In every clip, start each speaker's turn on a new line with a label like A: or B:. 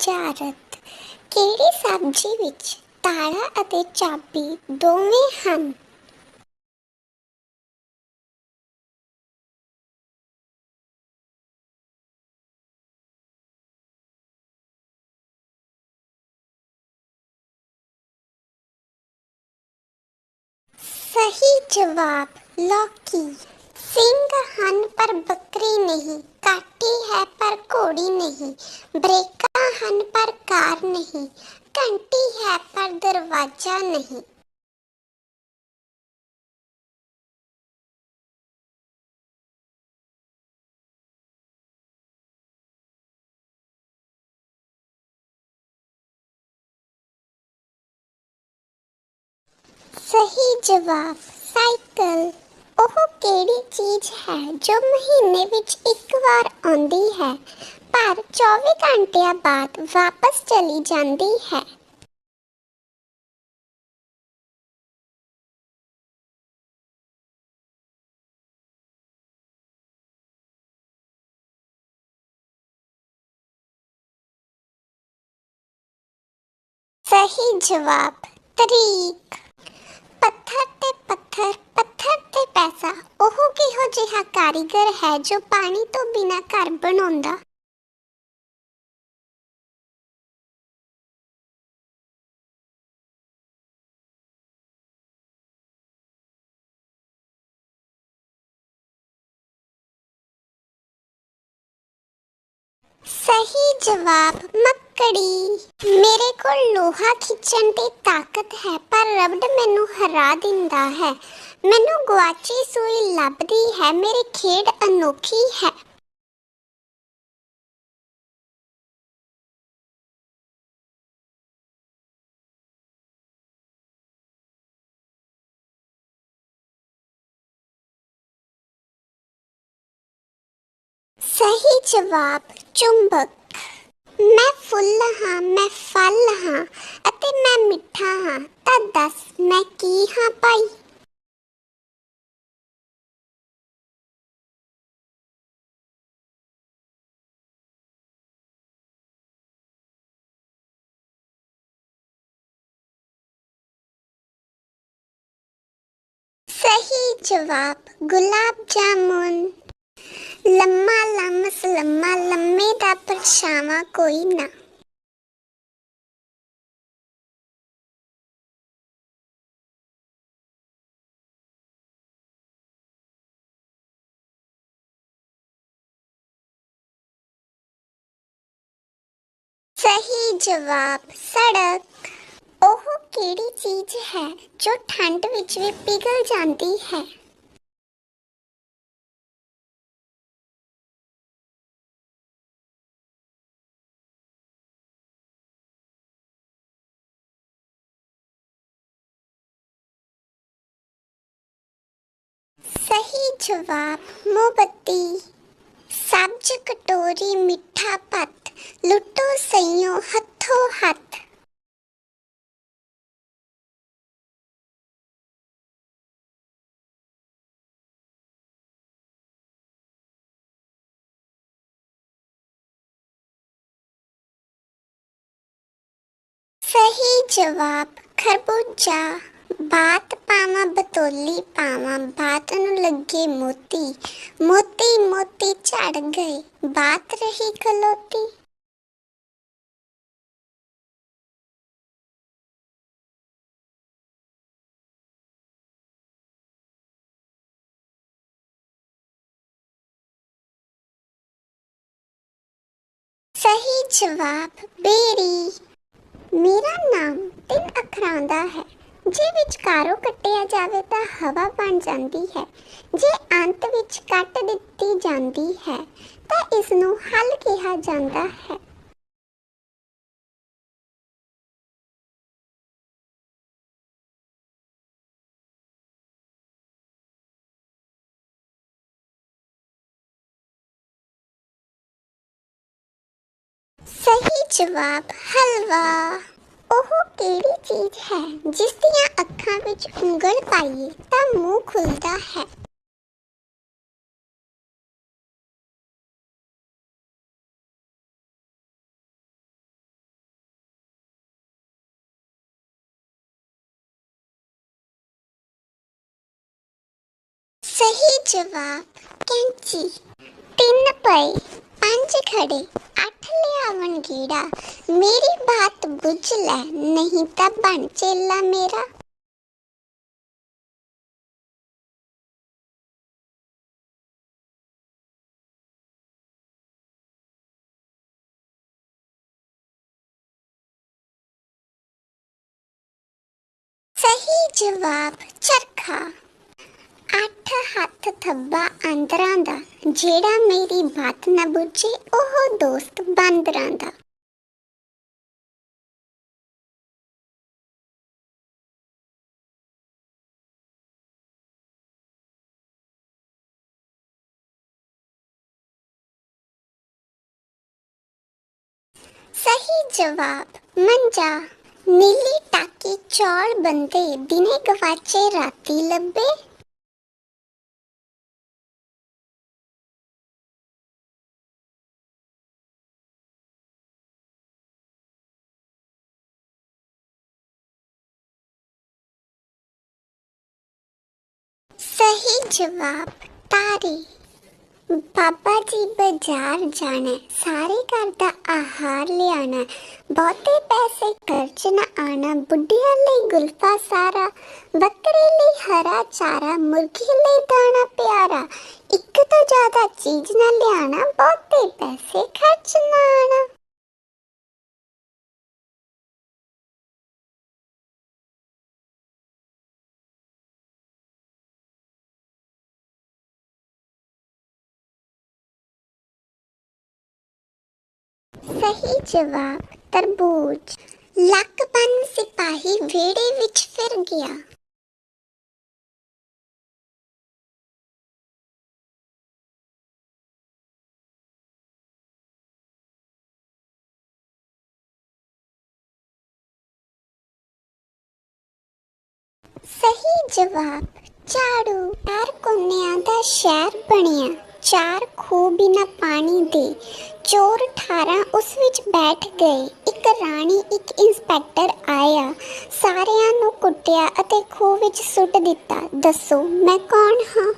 A: ਬੁਝਾਰਤ ਕਿਹੜੀ ਸਬਜ਼ੀ ਵਿੱਚ ਤਾਲਾ ਅਤੇ ਚਾਬੀ ਦੋਵੇਂ ਹਨ? ਸਹੀ ਜਵਾਬ ਲੌਕੀ। ਸਿੰਘ ਹਨ, ਪਰ ਬੱਕਰੀ ਨਹੀਂ। ਕਾਟੀ ਹੈ, ਪਰ ਘੋੜੀ ਨਹੀਂ। ਬ੍ਰੇਕਾਂ ਹਨ, ਪਰ ਕਾਰ ਨਹੀਂ। ਘੰਟੀ ਹੈ, ਪਰ ਦਰਵਾਜ਼ਾ ਨਹੀਂ। ਸਹੀ ਜਵਾਬ, ਸਾਈਕਲ। ਉਹ ਕਿਹੜੀ ਚੀਜ਼ ਹੈ ਜੋ ਮਹੀਨੇ ਵਿੱਚ ਇੱਕ ਵਾਰ ਆਉਂਦੀ ਹੈ, ਪਰ 24 ਘੰਟਿਆਂ ਬਾਅਦ ਵਾਪਸ ਚਲੀ ਜਾਂਦੀ ਹੈ? ਸਹੀ ਜਵਾਬ, ਤਰੀਕ। ਪੱਥਰ ਤੇ ਪੱਥਰ ਤੇ ਪੈਸਾ, ਉਹ ਕਿਹੋ ਜਿਹਾ ਕਾਰੀਗਰ ਹੈ ਜੋ ਪਾਣੀ ਤੋਂ ਬਿਨਾ ਘਰ ਬਣਾਉਂਦਾ? ਸਹੀ ਜਵਾਬ ਮੱਕੜੀ ਮੇਰੇ ਕੋਲ ਲੋਹਾ ਖਿੱਚਣ ਦੀ ਤਾਕਤ ਹੈ, ਪਰ ਰਬੜ ਮੈਨੂੰ ਹਰਾ ਦਿੰਦਾ ਹੈ। ਮੈਨੂੰ ਗੁਆਚੀ ਸੂਈ ਲੱਭਦੀ ਹੈ, ਮੇਰੀ ਖੇਡ ਅਨੋਖੀ ਹੈ। ਸਹੀ ਜਵਾਬ, ਚੁੰਬਕ। ਮੈਂ ਫੁੱਲ ਹਾਂ, ਮੈਂ ਫਲ ਹਾਂ ਅਤੇ ਮੈਂ ਮਿੱਠਾ ਹਾਂ। ਤਾਂ ਦੱਸ ਮੈਂ ਕੀ ਹਾਂ ਭਾਈ? ਸਹੀ ਜਵਾਬ, ਗੁਲਾਬ ਜਾਮੁਨ। ਲੰਮਾ ਲੰਮਸ ਲੰਮਾ ਲੰਮੇ ਦਾ ਪਰਛਾਵਾਂ ਕੋਈ ਨਾ। ਸਹੀ ਜਵਾਬ, ਸੜਕ। ਉਹ ਕਿਹੜੀ ਚੀਜ਼ ਹੈ ਜੋ ਠੰਡ ਵਿੱਚ ਵੀ ਪਿਘਲ ਜਾਂਦੀ ਹੈ? ਸਹੀ ਜਵਾਬ ਮੋਮਬੱਤੀ ਸਬਜ਼ ਕਟੋਰੀ ਮਿੱਠਾ ਪੱਤ ਲੁੱਟੋ ਸਈਓ ਹੱਥੋਂ ਹੱਥ। ਸਹੀ ਜਵਾਬ ਖਰਬੂਜਾ। ਬਾਤ ਪਾਵਾਂ, ਬਤੋਲੀ ਪਾਵਾਂ। ਬਾਤ ਨੂੰ ਲੱਗੇ ਮੋਤੀ। ਮੋਤੀ ਮੋਤੀ ਝੜ ਗਏ ਬਾਤ ਰਹੀ ਖਲੋਤੀ। ਸਹੀ ਜਵਾਬ, ਬੇਰੀ। ਮੇਰਾ ਨਾਮ ਤਿੰਨ ਅੱਖਰਾਂ ਦਾ ਹੈ। ਜੇ ਵਿਚਕਾਰੋਂ ਕੱਟਿਆ ਜਾਵੇ ਤਾਂ ਹਵਾ ਬਣ ਜਾਂਦੀ ਹੈ। ਜੇ ਅੰਤ ਵਿੱਚ ਕੱਟ ਦਿੱਤੀ ਜਾਂਦੀ ਹੈ, ਤਾਂ ਇਸ ਨੂੰ ਹਲ ਕਿਹਾ ਜਾਂਦਾ ਹੈ। ਸਹੀ ਜਵਾਬ, ਹਲਵਾ। ਉਹ ਕਿਹੜੀ ਚੀਜ਼ ਹੈ? ਜਿਸ ਦੀਆਂ ਅੱਖਾਂ ਵਿੱਚ ਉਂਗਲ ਪਾਈਏ ਤਾਂ ਮੂੰਹ ਖੁੱਲਦਾ ਹੈ। ਸਹੀ ਜਵਾਬ, ਕੈਂਚੀ। ਤਿੰਨ ਪਏ। ਪੰਜ ਖੜੇ, ਅੱਠ ਲਿਆਵਣ ਗੀੜਾ। ਮੇਰੀ ਬਾਤ ਬੁੱਝ ਲੈ, ਨਹੀਂ ਤਾਂ ਬਣ ਚੇਲਾ ਮੇਰਾ। ਸਹੀ ਜਵਾਬ, ਚਰਖਾ। ਅੱਠ ਹੱਥ ਥੱਬਾ ਅੰਦਰਾਂ ਦਾ, ਜਿਹੜਾ ਮੇਰੀ ਬਾਤ ਨਾ ਬੁੱਝੇ, ਉਹ ਦੋਸਤ ਬਾਂਦਰਾਂ ਦਾ। ਸਹੀ ਜਵਾਬ, ਮੰਜਾ। ਨੀਲੀ ਟਾਕੀ ਚੌਲ ਬੰਦੇ ਦਿਨੇ ਗਵਾਚੇ, ਰਾਤੀ ਲੱਭੇ। ਸਹੀ ਜਵਾਬ ਤਾਰੀ ਬਾਬਾ ਜੀ ਬਾਜ਼ਾਰ ਜਾਣਾ ਸਾਰੇ ਘਰ ਦਾ ਆਹਾਰ ਲਿਆਣਾ ਬਹੁਤੇ ਪੈਸੇ ਖਰਚ ਨਾ ਆਣਾ ਬੁੱਢੀਆਂ ਲਈ ਗੁਲਫਾ ਸਾਰਾ ਬੱਕਰੇ ਲਈ ਹਰਾ ਚਾਰਾ ਮੁਰਗੀ ਲਈ ਦਾਣਾ ਪਿਆਰਾ ਇੱਕ ਤੋਂ ਜ਼ਿਆਦਾ ਚੀਜ਼ ਨਾ ਲਿਆਣਾ ਬਹੁਤੇ ਪੈਸੇ ਖਰਚ ਨਾ ਆਣਾ ਸਹੀ ਜਵਾਬ, ਤਰਬੂਜ। ਲੱਕ ਬੰਨ ਸਿਪਾਹੀ ਵਿਹੜੇ ਵਿੱਚ ਫਿਰ ਗਿਆ। ਸਹੀ ਜਵਾਬ, ਝਾੜੂ। ਚਾਰ ਕੋਨਿਆਂ ਦਾ ਸ਼ਹਿਰ ਬਣਿਆ। ਚਾਰ ਖੂਹ ਬਿਨਾ ਪਾਣੀ ਦੇ। ਚੋਰ 18 ਉਸ ਵਿੱਚ ਬੈਠ ਗਏ। ਇੱਕ ਰਾਣੀ, ਇੱਕ ਇੰਸਪੈਕਟਰ ਆਇਆ। ਸਾਰਿਆਂ ਨੂੰ ਕੁੱਟਿਆ ਅਤੇ ਖੂਹ ਵਿੱਚ ਸੁੱਟ ਦਿੱਤਾ। ਦੱਸੋ, ਮੈਂ ਕੌਣ ਹਾਂ?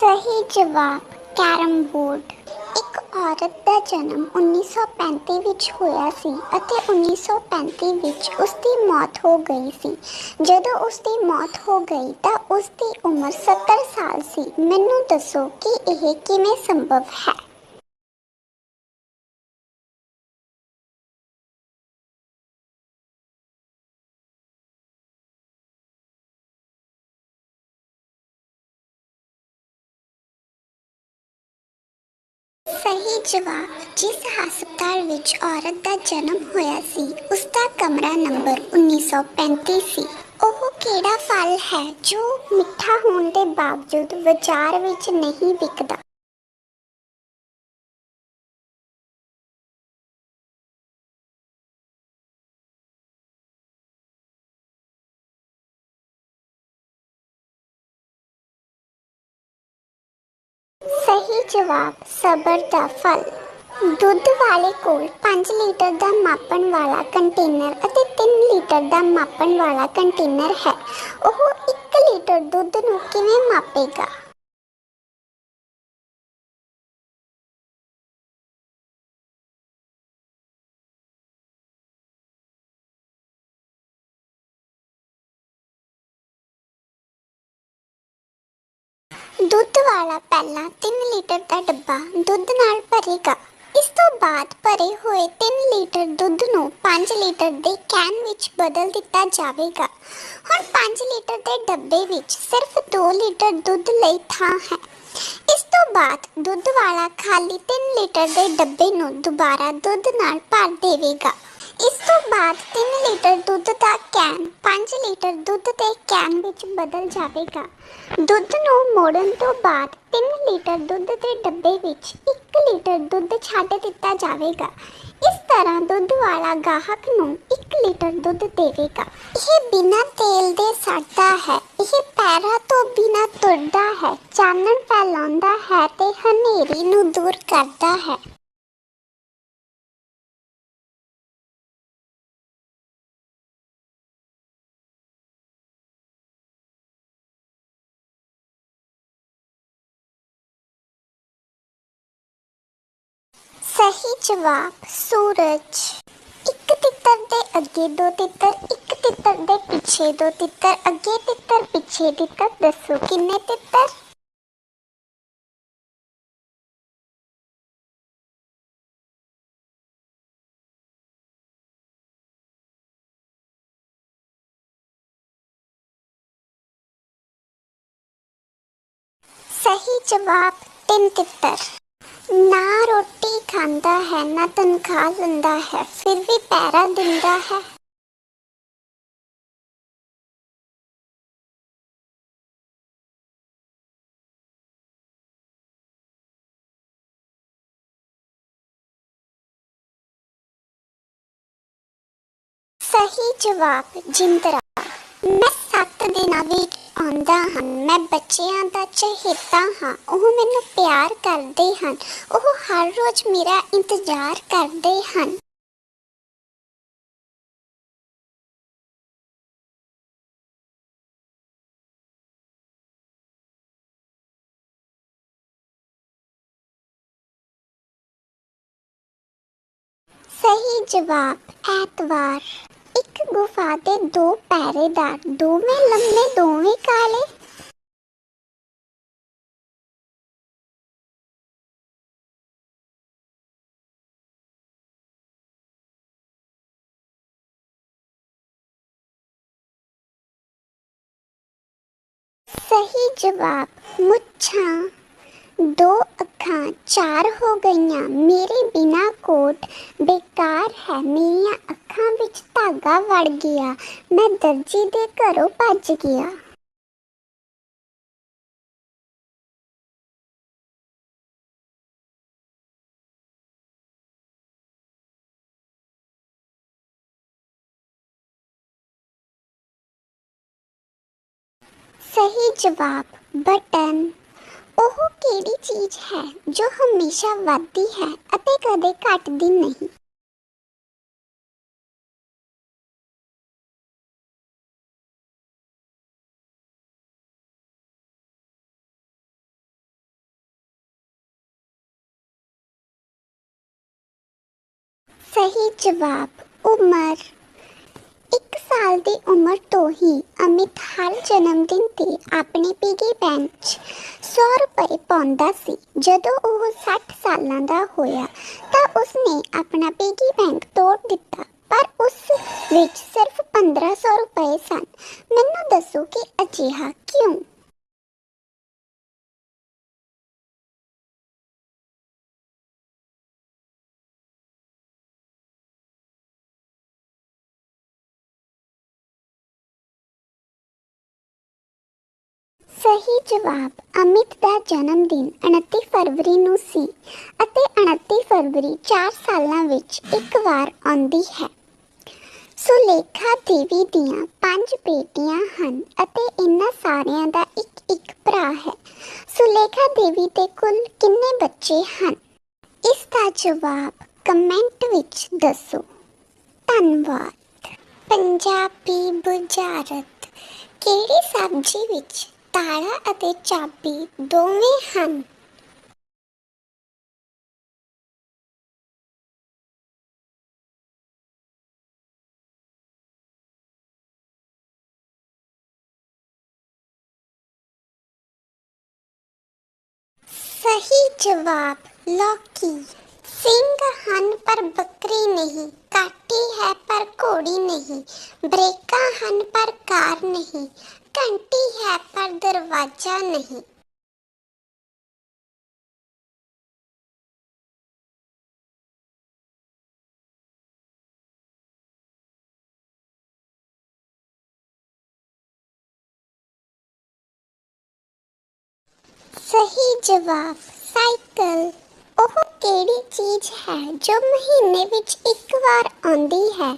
A: ਸਹੀ ਜਵਾਬ, ਕੈਰਮ ਬੋਰਡ। ਇੱਕ ਔਰਤ ਦਾ ਜਨਮ 1935 ਵਿੱਚ ਹੋਇਆ ਸੀ ਅਤੇ 1935 ਵਿੱਚ ਉਸ ਦੀ ਮੌਤ ਹੋ ਗਈ ਸੀ। ਜਦੋਂ ਉਸ ਦੀ ਮੌਤ ਹੋ ਗਈ ਤਾਂ ਉਸ ਦੀ ਉਮਰ 70 ਸਾਲ ਸੀ। ਮੈਨੂੰ ਦੱਸੋ ਕਿ ਇਹ ਕਿਵੇਂ ਸੰਭਵ ਹੈ? ਸਹੀ ਜਵਾਬ, ਜਿਸ ਹਸਪਤਾਲ ਵਿੱਚ ਔਰਤ ਦਾ ਜਨਮ ਹੋਇਆ ਸੀ ਉਸ ਦਾ ਕਮਰਾ ਨੰਬਰ 1935 ਸੀ। ਉਹ ਕਿਹੜਾ ਫਲ ਹੈ ਜੋ ਮਿੱਠਾ ਹੋਣ ਦੇ ਬਾਵਜੂਦ ਬਾਜ਼ਾਰ ਵਿੱਚ ਨਹੀਂ ਵਿਕਦਾ? ਜਵਾਬ, ਸਬਰ ਦਾ ਫਲ। ਦੁੱਧ ਵਾਲੇ ਕੋਲ 5 ਲੀਟਰ ਦਾ ਮਾਪਣ ਵਾਲਾ ਕੰਟੇਨਰ ਅਤੇ 3 ਲੀਟਰ ਦਾ ਮਾਪਣ ਵਾਲਾ ਕੰਟੇਨਰ ਹੈ। ਉਹ 1 ਲੀਟਰ ਦੁੱਧ ਨੂੰ ਕਿਵੇਂ ਮਾਪੇਗਾ? ਦੁੱਧ ਵਾਲਾ ਪਹਿਲਾਂ 3 ਲੀਟਰ ਦਾ ਡੱਬਾ ਦੁੱਧ ਨਾਲ ਭਰੇਗਾ। ਇਸ ਤੋਂ ਬਾਅਦ ਭਰੇ ਹੋਏ 3 ਲੀਟਰ ਦੁੱਧ ਨੂੰ 5 ਲੀਟਰ ਦੇ ਕੈਨ ਵਿੱਚ ਬਦਲ ਦਿੱਤਾ ਜਾਵੇਗਾ। ਹੁਣ 5 ਲੀਟਰ ਦੇ ਡੱਬੇ ਵਿੱਚ ਸਿਰਫ 2 ਲੀਟਰ ਦੁੱਧ ਲਈ ਥਾਂ ਹੈ। ਇਸ ਤੋਂ ਬਾਅਦ ਦੁੱਧ ਵਾਲਾ ਖਾਲੀ 3 ਲੀਟਰ ਦੇ ਡੱਬੇ ਨੂੰ ਦੁਬਾਰਾ ਦੁੱਧ ਨਾਲ ਭਰ ਦੇਵੇਗਾ। ਇਸ ਤੋਂ ਬਾਅਦ 3 ਲੀਟਰ ਦੁੱਧ ਦਾ ਕੈਨ 5 ਲੀਟਰ ਦੁੱਧ ਦੇ ਕੈਨ ਵਿੱਚ ਬਦਲ ਜਾਵੇਗਾ। ਦੁੱਧ ਨੂੰ ਮੋੜਨ ਤੋਂ ਬਾਅਦ 3 ਲੀਟਰ ਦੁੱਧ ਦੇ ਡੱਬੇ ਵਿੱਚ 1 ਲੀਟਰ ਦੁੱਧ ਛੱਡ ਦਿੱਤਾ ਜਾਵੇਗਾ। ਇਸ ਤਰ੍ਹਾਂ ਦੁੱਧ ਵਾਲਾ ਗਾਹਕ ਨੂੰ 1 ਲੀਟਰ ਦੁੱਧ ਦੇਵੇਗਾ। ਇਹ ਬਿਨਾਂ ਤੇਲ ਦੇ ਸੜਦਾ ਹੈ। ਇਹ ਪੈਰਾਂ ਤੋਂ ਬਿਨਾਂ ਤੁਰਦਾ ਹੈ। ਚਾਨਣ ਫੈਲਾਉਂਦਾ ਹੈ ਤੇ ਹਨੇਰੀ ਨੂੰ ਦੂਰ ਕਰਦਾ ਹੈ। ਜਵਾਬ ਸੂਰਜ। ਇੱਕ ਤਿੱਤਰ ਦੇ ਅੱਗੇ ਦੋ ਤਿੱਤਰ, ਇੱਕ ਤਿੱਤਰ ਦੇ ਪਿੱਛੇ ਦੋ ਤਿੱਤਰ, ਅੱਗੇ ਤਿੱਤਰ, ਪਿੱਛੇ ਤਿੱਤਰ, ਦੱਸੋ ਕਿੰਨੇ ਤਿੱਤਰ? ਸਹੀ ਜਵਾਬ ਤਿੰਨ ਤਿੱਤਰ। ਨਾ ਰੋਟੀ ਖਾਂਦਾ ਹੈ, ਨਾ ਤਨਖਾਹ ਲੈਂਦਾ ਹੈ, ਫਿਰ ਵੀ ਪੈਰਾ ਦਿੰਦਾ ਹੈ। ਸਹੀ ਜਵਾਬ, ਜਿੰਦਰਾ। ਮੈਂ ਸੱਤ ਦਿਨਾਂ ਵਿੱਚ ਆਉਂਦਾ ਹਾਂ ਮੈਂ ਬੱਚਿਆਂ ਦਾ ਚਹੇਤਾ ਹਾਂ। ਉਹ ਮੈਨੂੰ ਪਿਆਰ ਕਰਦੇ ਹਨ। ਉਹ ਹਰ ਰੋਜ਼ ਮੇਰਾ ਇੰਤਜ਼ਾਰ ਕਰਦੇ ਹਨ। ਸਹੀ ਜਵਾਬ। ਐਤਵਾਰ। ਇੱਕ ਗੁਫਾ ਦੇ ਦੋ ਪਹਿਰੇਦਾਰ ਦੋਵੇਂ ਲੰਮੇ ਦੋਵੇਂ ਕਾਲੇ ਸਹੀ ਜਵਾਬ ਮੁੱਛਾਂ ਦੋ ਅੱਖਾਂ ਚਾਰ ਹੋ ਗਈਆਂ ਮੇਰੇ ਬਿਨਾ ਕੋਟ ਬੇਕਾਰ ਹੈ ਮੇਰੀਆਂ ਅੱਖਾਂ ਵਿੱਚ ਧਾਗਾ ਵੜ ਗਿਆ ਮੈਂ ਦਰਜੀ ਦੇ ਘਰੋਂ ਭੱਜ ਗਿਆ ਸਹੀ ਜਵਾਬ ਬਟਨ ਉਹ ਕਿਹੜੀ ਚੀਜ਼ ਹੈ ਜੋ ਹਮੇਸ਼ਾ ਵੱਧਦੀ ਹੈ ਅਤੇ ਕਦੇ ਘਟਦੀ ਨਹੀਂ ਸਹੀ ਜਵਾਬ ਉਮਰ ਇੱਕ ਸਾਲ ਦੀ ਉਮਰ ਤੋਂ ਹੀ ਅਮਿਤ ਹਰ ਜਨਮ ਦਿਨ ਤੇ ਆਪਣੇ ਪਿਗੀ ਬੈਂਕ 'ਚ 100 ਰੁਪਏ ਪਾਉਂਦਾ ਸੀ। ਜਦੋਂ ਉਹ 60 ਸਾਲਾਂ ਦਾ ਹੋਇਆ ਤਾਂ ਉਸਨੇ ਆਪਣਾ ਪਿਗੀ ਬੈਂਕ ਤੋੜ ਦਿੱਤਾ। ਪਰ ਉਸ ਵਿੱਚ ਸਿਰਫ 1500 ਰੁਪਏ ਸਨ। ਮੈਨੂੰ ਦੱਸੋ ਕਿ ਅਜਿਹਾ ਕਿਉਂ? ਸਹੀ ਜਵਾਬ ਅਮਿਤ ਦਾ ਜਨਮ ਦਿਨ 29 ਫਰਵਰੀ ਨੂੰ ਸੀ ਅਤੇ 29 ਫਰਵਰੀ 4 ਸਾਲਾਂ ਵਿੱਚ ਇੱਕ ਵਾਰ ਆਉਂਦੀ ਹੈ। ਸੁਲੇਖਾ ਦੇਵੀ ਦੀਆਂ ਪੰਜ ਬੇਟੀਆਂ ਹਨ ਅਤੇ ਇਹਨਾਂ ਸਾਰਿਆਂ ਦਾ ਇੱਕ ਇੱਕ ਭਰਾ ਹੈ। ਸੁਲੇਖਾ ਦੇਵੀ ਦੇ ਕੁੱਲ ਕਿੰਨੇ ਬੱਚੇ ਹਨ? ਇਸ ਦਾ ਜਵਾਬ ਕਮੈਂਟ ਵਿੱਚ ਦੱਸੋ। ਧੰਨਵਾਦ। ਪੰਜਾਬੀ ਬੁਝਾਰਤ, ਕਿਹੜੀ ਸਬਜ਼ੀ ਵਿੱਚ ਤਾਲਾ ਅਤੇ ਚਾਬੀ ਦੋਵੇਂ ਹਨ। ਸਹੀ ਜਵਾਬ, ਲੋਕੀ। ਸਿੰਘ ਹਨ ਪਰ ਬੱਕਰੀ ਨਹੀਂ ਕਾਟੀ ਹੈ ਪਰ ਘੋੜੀ ਨਹੀਂ, ਬ੍ਰੇਕਾਂ ਹਨ ਪਰ ਕਾਰ ਨਹੀਂ। ਘੰਟੀ ਹੈ ਪਰ ਦਰਵਾਜ਼ਾ ਨਹੀਂ। ਸਹੀ ਜਵਾਬ ਸਾਈਕਲ। ਉਹ ਕਿਹੜੀ ਚੀਜ਼ ਹੈ ਜੋ ਮਹੀਨੇ ਵਿੱਚ ਇੱਕ ਵਾਰ ਆਉਂਦੀ ਹੈ,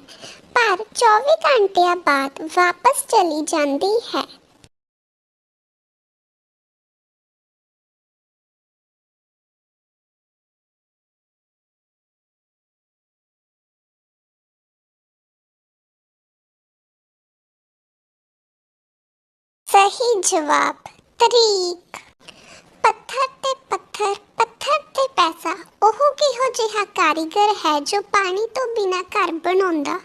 A: ਪਰ 24 ਘੰਟਿਆਂ ਬਾਅਦ ਵਾਪਸ ਚਲੀ ਜਾਂਦੀ ਹੈ? ਸਹੀ ਜਵਾਬ, ਤਰੀਕ। ਪੱਥਰ ਤੇ ਪੱਥਰ ਪੱਥਰ ਤੇ ਪੈਸਾ, ਉਹ ਕਿਹੋ ਜਿਹਾ ਕਾਰੀਗਰ ਹੈ ਜੋ ਪਾਣੀ ਤੋਂ ਬਿਨਾ ਘਰ ਬਣਾਉਂਦਾ?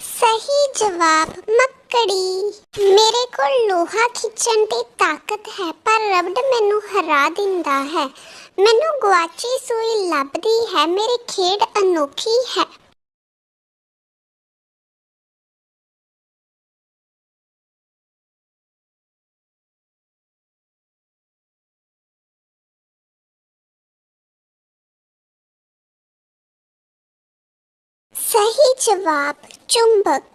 A: ਸਹੀ ਜਵਾਬ ਮੱਕੜੀ ਮੇਰੇ ਕੋਲ ਲੋਹਾ ਖਿੱਚਣ ਦੀ ਤਾਕਤ ਹੈ, ਪਰ ਰਬੜ ਮੈਨੂੰ ਹਰਾ ਦਿੰਦਾ ਹੈ। ਮੈਨੂੰ ਗੁਆਚੀ ਸੂਈ ਲੱਭਦੀ ਹੈ, ਮੇਰੀ ਖੇਡ ਅਨੋਖੀ ਹੈ। ਸਹੀ ਜਵਾਬ, ਚੁੰਬਕ।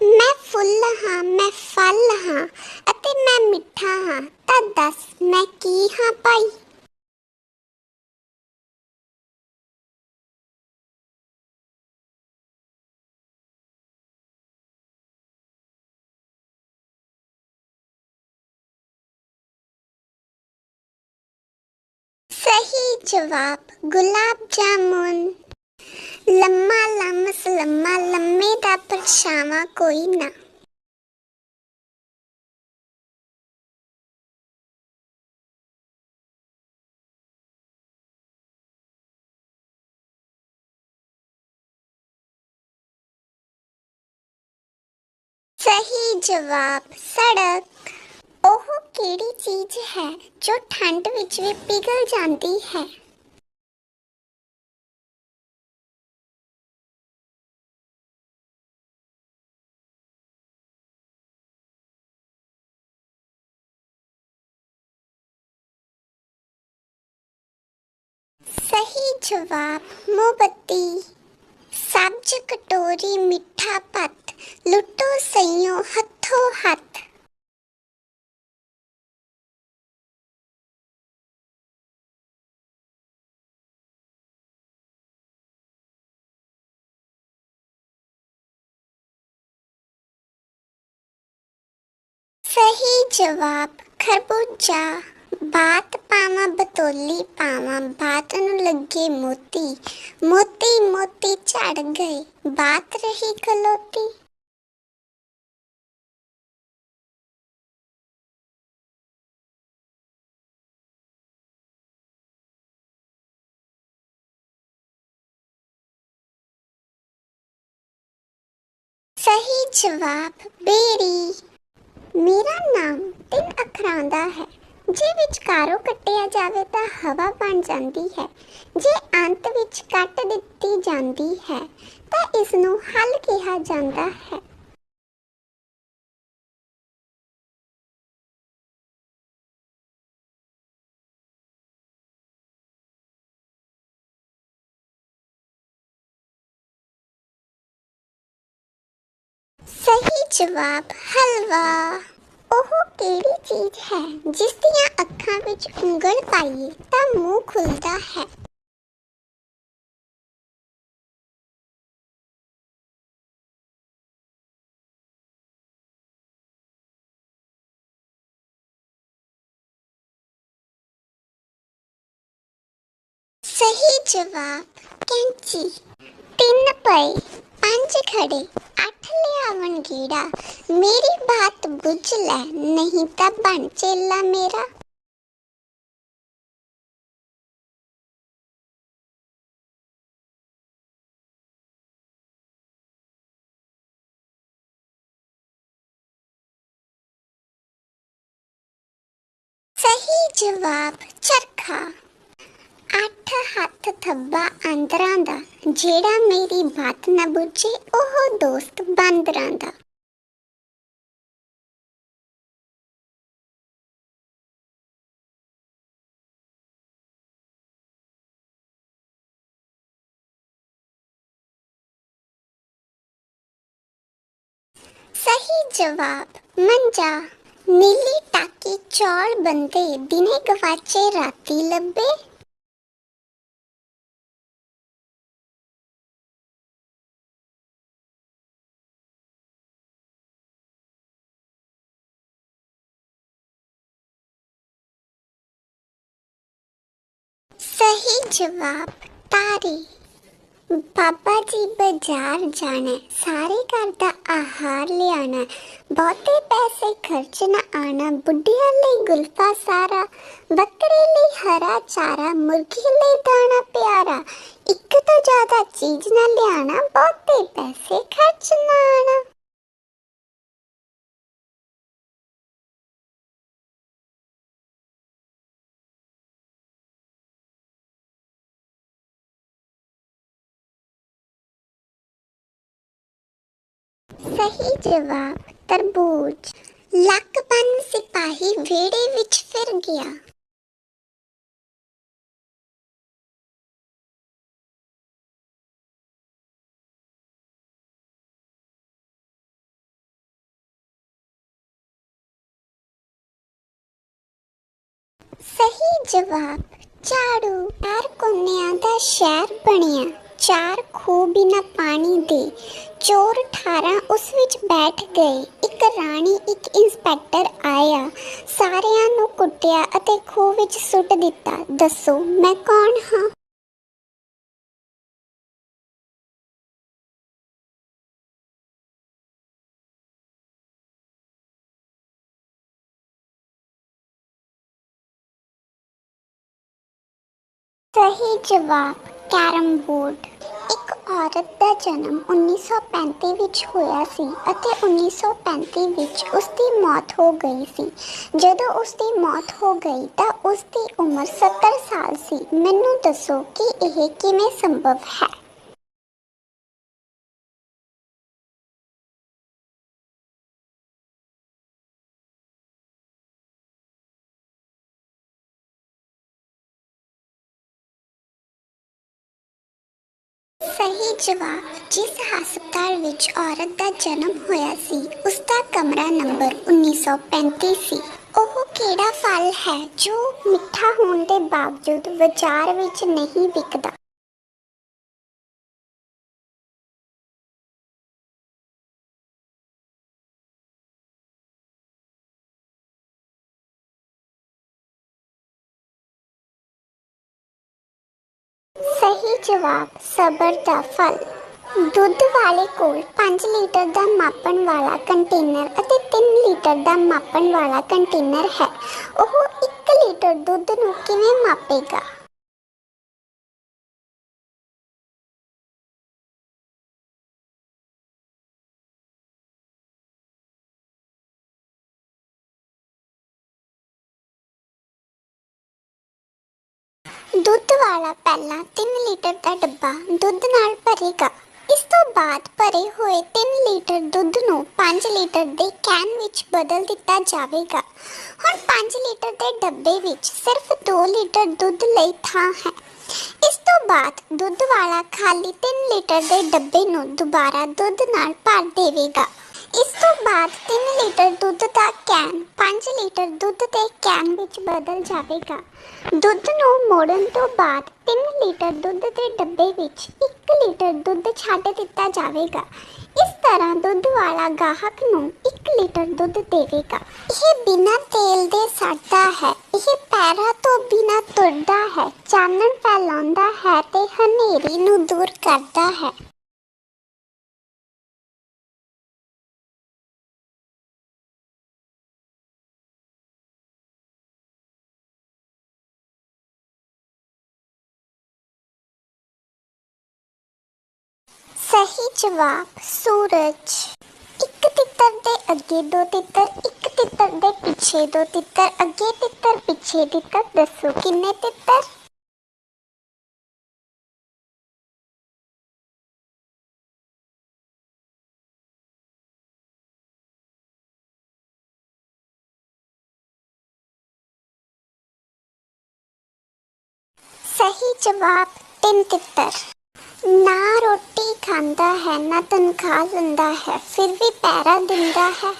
A: ਮੈਂ ਫੁੱਲ ਹਾਂ, ਮੈਂ ਫਲ ਹਾਂ ਅਤੇ ਮੈਂ ਮਿੱਠਾ ਹਾਂ, ਤਾਂ ਦੱਸ ਮੈਂ ਕੀ ਹਾਂ ਭਾਈ? ਸਹੀ ਜਵਾਬ, ਗੁਲਾਬ ਜਾਮੁਨ। ਲੰਮਾ ਲੰਮਸ ਲੰਮਾ ਲੰਮੇ ਦਾ ਪਰਛਾਵਾਂ ਕੋਈ ਨਾ। ਸਹੀ ਜਵਾਬ, ਸੜਕ। ਉਹ ਕਿਹੜੀ ਚੀਜ਼ ਹੈ ਜੋ ਠੰਡ ਵਿੱਚ ਵੀ ਪਿਘਲ ਜਾਂਦੀ ਹੈ? ਸਹੀ ਜਵਾਬ ਮੋਮਬੱਤੀ। ਸਬਜ਼ ਕਟੋਰੀ ਮਿੱਠਾ ਪੱਤ। ਲੁੱਟੋ ਸਈਓ ਹੱਥੋਂ ਹੱਥ। ਸਹੀ ਜਵਾਬ ਖਰਬੂਜਾ। ਬਾਤ ਪਾਵਾਂ, ਬਤੋਲੀ ਪਾਵਾਂ, ਬਾਤ ਨੂੰ ਲੱਗੇ ਮੋਤੀ। ਮੋਤੀ ਮੋਤੀ ਝੜ ਗਏ, ਬਾਤ ਰਹੀ ਖਲੋਤੀ। ਸਹੀ ਜਵਾਬ, ਬੇਰੀ। ਮੇਰਾ ਨਾਮ ਤਿੰਨ ਅੱਖਰਾਂ ਦਾ ਹੈ। ਜੇ ਵਿਚਕਾਰੋਂ ਕੱਟਿਆ ਜਾਵੇ ਤਾਂ ਹਵਾ ਬਣ ਜਾਂਦੀ ਹੈ। ਜੇ ਅੰਤ ਵਿੱਚ ਕੱਟ ਦਿੱਤੀ ਜਾਂਦੀ ਹੈ, ਤਾਂ ਇਸ ਨੂੰ ਹਲ ਕਿਹਾ ਜਾਂਦਾ ਹੈ। ਸਹੀ ਜਵਾਬ, ਹਲਵਾ। ਉਹ ਕਿਹੜੀ ਚੀਜ਼ ਹੈ? ਜਿਸ ਦੀਆਂ ਅੱਖਾਂ ਵਿੱਚ ਉਂਗਲ ਪਾਈਏ ਤਾਂ ਮੂੰਹ ਖੁੱਲਦਾ ਹੈ। ਸਹੀ ਜਵਾਬ, ਕੈਂਚੀ। ਤਿੰਨ ਪਏ। ਪੰਜ ਖੜੇ, ਅੱਠ ਲਿਆਵਣ ਗੀੜਾ। ਮੇਰੀ ਬਾਤ ਬੁੱਝ ਲੈ, ਨਹੀਂ ਤਾਂ ਬਣ ਚੇਲਾ ਮੇਰਾ। ਸਹੀ ਜਵਾਬ, ਚਰਖਾ। ਹੱਥ ਹੱਥ ਥੱਬਾ ਅੰਦਰਾਂ ਦਾ। ਜਿਹੜਾ ਮੇਰੀ ਬਾਤ ਨਾ ਬੁੱਝੇ, ਉਹ ਦੋਸਤ ਬਾਂਦਰਾਂ ਦਾ। ਸਹੀ ਜਵਾਬ, ਮੰਜਾ। ਨੀਲੀ ਟਾਕੀ ਚੌਲ ਬੰਦੇ ਦਿਨੇ ਕਵਾਚੇ ਰਾਤੀ ਲੱਭੇ। ਜਵਾਬ ਤਾਰੀ ਬਾਬਾ ਜੀ ਬਾਜ਼ਾਰ ਜਾਣਾ ਹੈ, ਸਾਰੇ ਘਰ ਦਾ ਆਹਾਰ ਲਿਆਣਾ ਹੈ, ਬਹੁਤੇ ਪੈਸੇ ਖਰਚ ਨਾ ਆਣਾ ਬੁੱਢਿਆਂ ਲਈ ਗੁਲਫਾ ਸਾਰਾ ਬੱਕਰੇ ਲਈ ਹਰਾ ਚਾਰਾ ਮੁਰਗੀ ਲਈ ਦਾਣਾ ਪਿਆਰਾ ਇੱਕ ਤੋਂ ਜ਼ਿਆਦਾ ਚੀਜ਼ ਨਾ ਲਿਆਣਾ ਬਹੁਤੇ ਪੈਸੇ ਖਰਚ ਨਾ ਆਣਾ ਸਹੀ ਜਵਾਬ, ਤਰਬੂਜ। ਲੱਕ ਬੰਨ ਸਿਪਾਹੀ ਵਿਹੜੇ ਵਿੱਚ ਫਿਰ ਗਿਆ। ਸਹੀ ਜਵਾਬ, ਝਾੜੂ। ਚਾਰ ਕੋਨਿਆਂ ਦਾ ਸ਼ਹਿਰ ਬਣਿਆ। ਚਾਰ ਖੂਹ ਬਿਨਾ ਪਾਣੀ ਦੇ ਚੋਰ 18 ਉਸ ਵਿੱਚ ਬੈਠ ਗਏ। ਇੱਕ ਰਾਣੀ, ਇੱਕ ਇੰਸਪੈਕਟਰ ਆਇਆ। ਸਾਰਿਆਂ ਨੂੰ ਕੁੱਟਿਆ ਅਤੇ ਖੂਹ ਵਿੱਚ ਸੁੱਟ ਦਿੱਤਾ। ਦੱਸੋ, ਮੈਂ ਕੌਣ ਹਾਂ? ਸਹੀ ਜਵਾਬ। Carrom board. ਇੱਕ ਔਰਤ ਦਾ ਜਨਮ 1935 ਵਿੱਚ ਹੋਇਆ ਸੀ ਅਤੇ 1935 ਵਿੱਚ ਉਸ ਦੀ ਮੌਤ ਹੋ ਗਈ ਸੀ। ਜਦੋਂ ਉਸ ਦੀ ਮੌਤ ਹੋ ਗਈ ਤਾਂ ਉਸ ਦੀ ਉਮਰ 70 ਸਾਲ ਸੀ। ਮੈਨੂੰ ਦੱਸੋ ਕਿ ਇਹ ਕਿਵੇਂ ਸੰਭਵ ਹੈ? ਸਹੀ ਜਵਾਬ, ਜਿਸ ਹਸਪਤਾਲ ਵਿੱਚ ਔਰਤ ਦਾ ਜਨਮ ਹੋਇਆ ਸੀ, ਉਸ ਦਾ ਕਮਰਾ ਨੰਬਰ 1935 ਸੀ। ਉਹ ਕਿਹੜਾ ਫਲ ਹੈ ਜੋ ਮਿੱਠਾ ਹੋਣ ਦੇ ਬਾਵਜੂਦ ਬਾਜ਼ਾਰ ਵਿੱਚ ਨਹੀਂ ਵਿਕਦਾ? ਜਵਾਬ, ਸਬਰ ਦਾ ਫਲ। ਦੁੱਧ ਵਾਲੇ ਕੋਲ 5 ਲੀਟਰ ਦਾ ਮਾਪਣ ਵਾਲਾ ਕੰਟੇਨਰ ਅਤੇ 3 ਲੀਟਰ ਦਾ ਮਾਪਣ ਵਾਲਾ ਕੰਟੇਨਰ ਹੈ। ਉਹ 1 ਲੀਟਰ ਦੁੱਧ ਨੂੰ ਕਿਵੇਂ ਮਾਪੇਗਾ? ਵਾਲਾ ਪਹਿਲਾਂ 3 ਲੀਟਰ ਦਾ ਡੱਬਾ ਦੁੱਧ ਨਾਲ ਭਰੇਗਾ। ਇਸ ਤੋਂ ਬਾਅਦ ਭਰੇ ਹੋਏ 3 ਲੀਟਰ ਦੁੱਧ ਨੂੰ 5 ਲੀਟਰ ਦੇ ਕੈਨ ਵਿੱਚ ਬਦਲ ਦਿੱਤਾ ਜਾਵੇਗਾ। ਹੁਣ 5 ਲੀਟਰ ਦੇ ਡੱਬੇ ਵਿੱਚ ਸਿਰਫ 2 ਲੀਟਰ ਦੁੱਧ ਲਈ ਥਾਂ ਹੈ। ਇਸ ਤੋਂ ਬਾਅਦ ਦੁੱਧ ਵਾਲਾ ਖਾਲੀ 3 ਲੀਟਰ ਦੇ ਡੱਬੇ ਨੂੰ ਦੁਬਾਰਾ ਦੁੱਧ ਨਾਲ ਭਰ ਦੇਵੇਗਾ। ਇਸ ਤੋਂ ਬਾਅਦ 3 ਲੀਟਰ ਦੁੱਧ ਦਾ ਕੈਨ 5 ਲੀਟਰ ਦੁੱਧ ਦੇ ਕੈਨ ਵਿੱਚ ਬਦਲ ਜਾਵੇਗਾ। ਦੁੱਧ ਨੂੰ ਮੋੜਨ ਤੋਂ ਬਾਅਦ 3 ਲੀਟਰ ਦੁੱਧ ਦੇ ਡੱਬੇ ਵਿੱਚ 1 ਲੀਟਰ ਦੁੱਧ ਛੱਡ ਦਿੱਤਾ ਜਾਵੇਗਾ। ਇਸ ਤਰ੍ਹਾਂ ਦੁੱਧ ਵਾਲਾ ਗਾਹਕ ਨੂੰ 1 ਲੀਟਰ ਦੁੱਧ ਦੇਵੇਗਾ। ਇਹ ਬਿਨਾਂ ਤੇਲ ਦੇ ਸੜਦਾ ਹੈ। ਇਹ ਪੈਰਾਂ ਤੋਂ ਬਿਨਾਂ ਤੁਰਦਾ ਹੈ। ਚਾਨਣ ਫੈਲਾਉਂਦਾ ਹੈ ਤੇ ਹਨੇਰੀ ਨੂੰ ਦੂਰ ਕਰਦਾ ਹੈ। ਜਵਾਬ ਸੂਰਜ। ਇੱਕ ਤਿੱਤਰ ਦੇ ਅੱਗੇ ਦੋ ਤਿੱਤਰ, ਇੱਕ ਤਿੱਤਰ ਦੇ ਪਿੱਛੇ ਦੋ ਤਿੱਤਰ, ਅੱਗੇ ਤਿੱਤਰ, ਪਿੱਛੇ ਤਿੱਤਰ। ਦੱਸੋ ਕਿੰਨੇ ਤਿੱਤਰ? ਸਹੀ ਜਵਾਬ, ਤਿੰਨ ਤਿੱਤਰ। ਖਾਂਦਾ ਹੈ ਨਾ ਤਨਖਾਹ ਲੈਂਦਾ ਹੈ ਫਿਰ ਵੀ ਪੈਰਾ ਦਿੰਦਾ ਹੈ।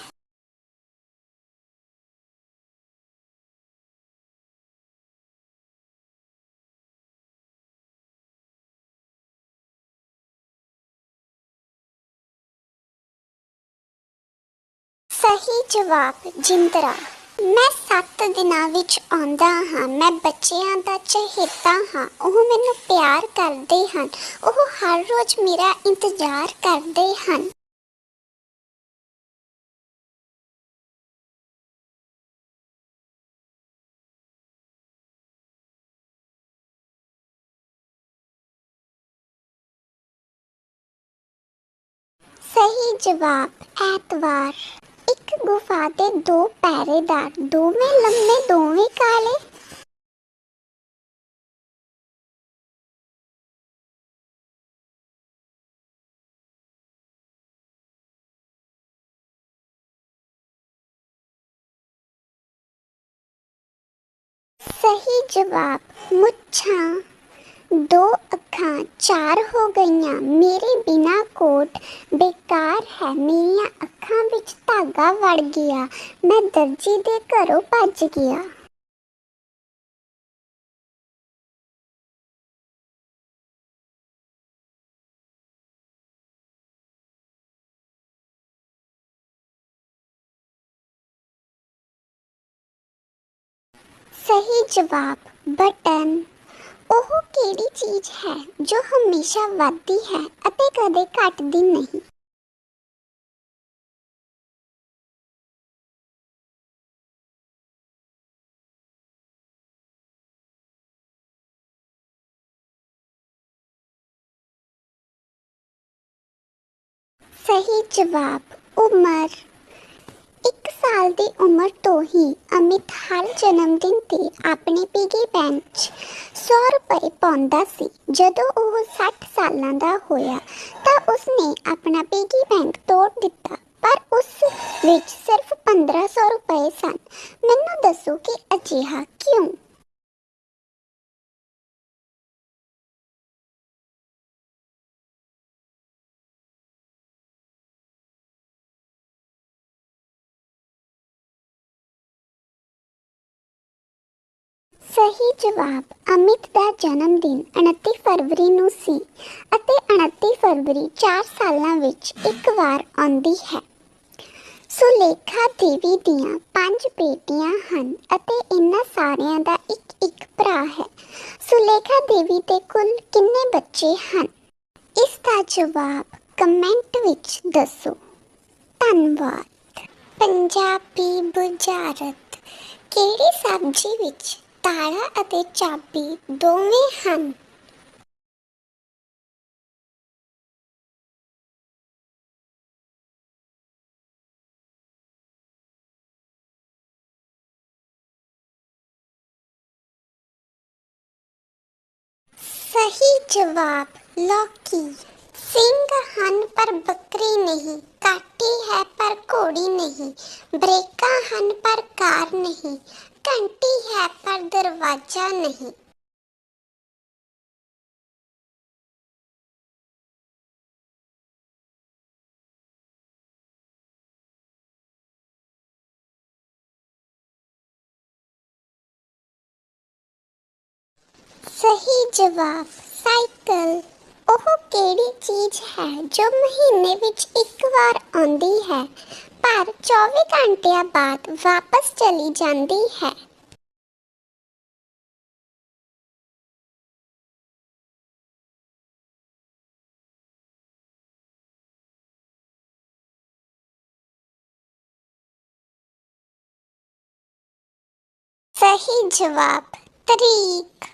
A: ਸਹੀ ਜਵਾਬ ਜਿੰਦਰਾ। ਮੈਂ 7 ਦਿਨਾਂ ਵਿੱਚ ਆਉਂਦਾ ਹਾਂ, ਮੈਂ ਬੱਚਿਆਂ ਦਾ ਚਹੇਤਾ ਹਾਂ, ਉਹ ਮੈਨੂੰ ਪਿਆਰ ਕਰਦੇ ਹਨ, ਉਹ ਹਰ ਰੋਜ਼ ਮੇਰਾ ਇੰਤਜ਼ਾਰ ਕਰਦੇ ਹਨ। ਸਹੀ ਜਵਾਬ, ਐਤਵਾਰ। ਇੱਕ ਗੁਫਾ ਦੇ ਦੋ ਪਹਿਰੇਦਾਰ ਦੋਵੇਂ ਲੰਮੇ ਦੋਵੇਂ ਕਾਲੇ ਸਹੀ ਜਵਾਬ ਮੁੱਛਾਂ ਦੋ ਅੱਖਾਂ ਚਾਰ ਹੋ ਗਈਆਂ ਮੇਰੇ ਬਿਨਾ ਕੋਟ ਬੇਕਾਰ ਹੈ ਮੇਰੀਆਂ ਅੱਖਾਂ ਵਿੱਚ ਧਾਗਾ ਵੜ ਗਿਆ ਮੈਂ ਦਰਜੀ ਦੇ ਘਰੋਂ ਭੱਜ ਗਿਆ ਸਹੀ ਜਵਾਬ ਬਟਨ ਉਹ ਕਿਹੜੀ ਚੀਜ਼ ਹੈ ਜੋ ਹਮੇਸ਼ਾ ਵੱਧਦੀ ਹੈ ਅਤੇ ਕਦੇ ਘਟਦੀ ਨਹੀਂ? ਸਹੀ ਜਵਾਬ, ਉਮਰ। ਸਾਲ ਦੀ ਉਮਰ ਤੋਂ ਹੀ ਅਮਿਤ ਹਰ ਜਨਮ ਦਿਨ ਤੇ ਆਪਣੇ ਪੀਗੀ ਬੈਂਕ 'ਚ 100 ਰੁਪਏ ਪਾਉਂਦਾ ਸੀ। ਜਦੋਂ ਉਹ 60 ਸਾਲਾਂ ਦਾ ਹੋਇਆ ਤਾਂ ਉਸਨੇ ਆਪਣਾ ਪਿਗੀ ਬੈਂਕ ਤੋੜ ਦਿੱਤਾ। ਪਰ ਉਸ ਵਿੱਚ ਸਿਰਫ 1500 ਰੁਪਏ ਸਨ। ਮੈਨੂੰ ਦੱਸੋ ਕਿ ਅਜਿਹਾ ਕਿਉਂ? ਸਹੀ ਜਵਾਬ ਅਮਿਤ ਦਾ ਜਨਮ ਦਿਨ 29 ਫਰਵਰੀ ਨੂੰ ਸੀ ਅਤੇ 29 ਫਰਵਰੀ 4 ਸਾਲਾਂ ਵਿੱਚ ਇੱਕ ਵਾਰ ਆਉਂਦੀ ਹੈ। ਸੁਲੇਖਾ ਦੇਵੀ ਦੀਆਂ ਪੰਜ ਬੇਟੀਆਂ ਹਨ ਅਤੇ ਇਹਨਾਂ ਸਾਰਿਆਂ ਦਾ ਇੱਕ ਇੱਕ ਭਰਾ ਹੈ। ਸੁਲੇਖਾ ਦੇਵੀ ਦੇ ਕੁੱਲ ਕਿੰਨੇ ਬੱਚੇ ਹਨ? ਇਸ ਦਾ ਜਵਾਬ ਕਮੈਂਟ ਵਿੱਚ ਦੱਸੋ। ਧੰਨਵਾਦ। ਪੰਜਾਬੀ ਬੁਝਾਰਤ, ਕਿਹੜੀ ਸਬਜ਼ੀ ਵਿੱਚ ਤਾਲਾ ਅਤੇ ਚਾਬੀ ਦੋਵੇਂ ਹਨ। ਸਹੀ ਜਵਾਬ, ਲੋਕੀ। ਸਿੰਘ ਹਨ ਪਰ ਬੱਕਰੀ ਨਹੀਂ ਕਾਟੀ ਹੈ ਪਰ ਘੋੜੀ ਨਹੀਂ। ਬ੍ਰੇਕਾਂ ਹਨ ਪਰ ਕਾਰ ਨਹੀਂ। ਘੰਟੀ ਹੈ, ਪਰ ਦਰਵਾਜ਼ਾ ਨਹੀਂ। ਸਹੀ ਜਵਾਬ, ਸਾਈਕਲ। ਉਹ ਕਿਹੜੀ ਚੀਜ਼ ਹੈ ਜੋ ਮਹੀਨੇ ਵਿੱਚ ਇੱਕ ਵਾਰ ਆਉਂਦੀ ਹੈ? ਪਰ 24 ਘੰਟਿਆਂ ਬਾਅਦ ਵਾਪਸ ਚਲੀ ਜਾਂਦੀ ਹੈ। ਸਹੀ ਜਵਾਬ, ਤਰੀਕ।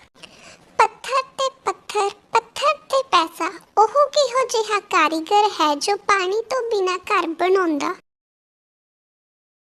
A: ਪੱਥਰ ਤੇ ਪੱਥਰ ਪੱਥਰ ਤੇ ਪੈਸਾ, ਉਹ ਕਿਹੋ ਜਿਹਾ ਕਾਰੀਗਰ ਹੈ ਜੋ ਪਾਣੀ ਤੋਂ ਬਿਨਾ ਘਰ ਬਣਾਉਂਦਾ?